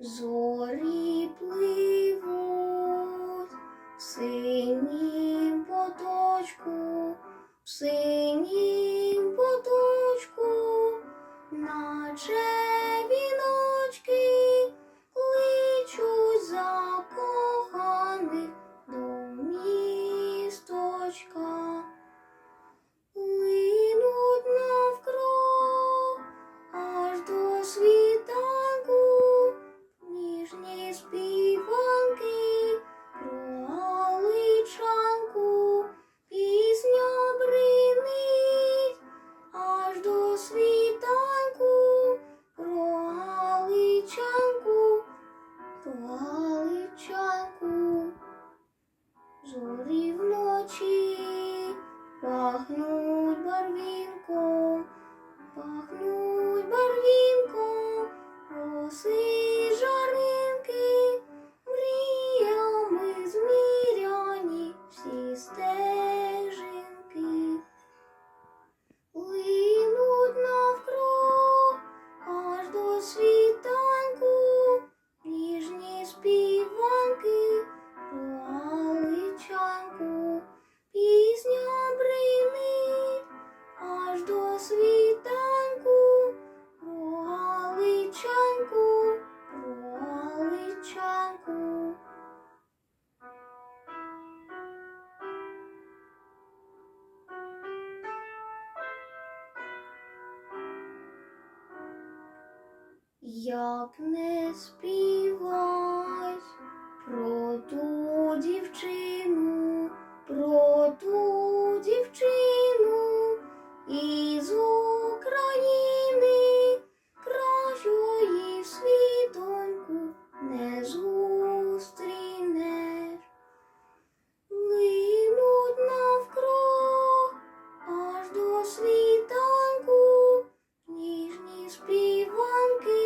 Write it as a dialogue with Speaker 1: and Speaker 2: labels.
Speaker 1: зорі пливуть в синім поточку, в синім поточку, наче الله نور Як не співать про ту дівчину, про ту дівчину із України, кращої світоньку не зустрінеш. Линуть навкруг аж до світанку, ніжні співанки